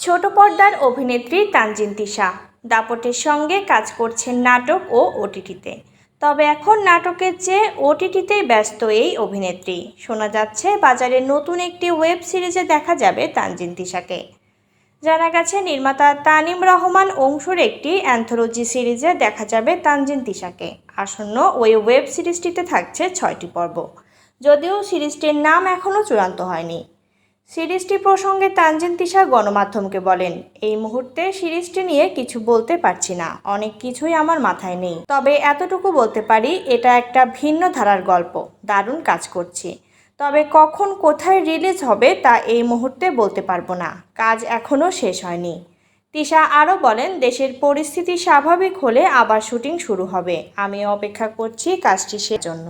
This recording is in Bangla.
ছোট পর্দার অভিনেত্রী তানজিন তিশা। দাপটের সঙ্গে কাজ করছেন নাটক ও ওটিটিতে। তবে এখন নাটকের চেয়ে ওটিটিতেই ব্যস্ত এই অভিনেত্রী। শোনা যাচ্ছে, বাজারে নতুন একটি ওয়েব সিরিজে দেখা যাবে তানজিন তিশাকে। জানা গেছে, নির্মাতা তানিম রহমান অংশুর একটি অ্যান্থোলজি সিরিজে দেখা যাবে তানজিন তিশাকে। আসন্ন ওই ওয়েব সিরিজটিতে থাকছে ছয়টি পর্ব। যদিও সিরিজটির নাম এখনও চূড়ান্ত হয়নি। সিরিজটি প্রসঙ্গে তানজিন তিশা গণমাধ্যমকে বলেন, এই মুহূর্তে সিরিজটি নিয়ে কিছু বলতে পারছি না। অনেক কিছুই আমার মাথায় নেই। তবে এতটুকু বলতে পারি, এটা একটা ভিন্ন ধারার গল্প। দারুণ কাজ করছি। তবে কখন কোথায় রিলিজ হবে তা এই মুহূর্তে বলতে পারব না। কাজ এখনও শেষ হয়নি। তিশা আরও বলেন, দেশের পরিস্থিতি স্বাভাবিক হলে আবার শুটিং শুরু হবে। আমি অপেক্ষা করছি কাজটি শেষ জন্য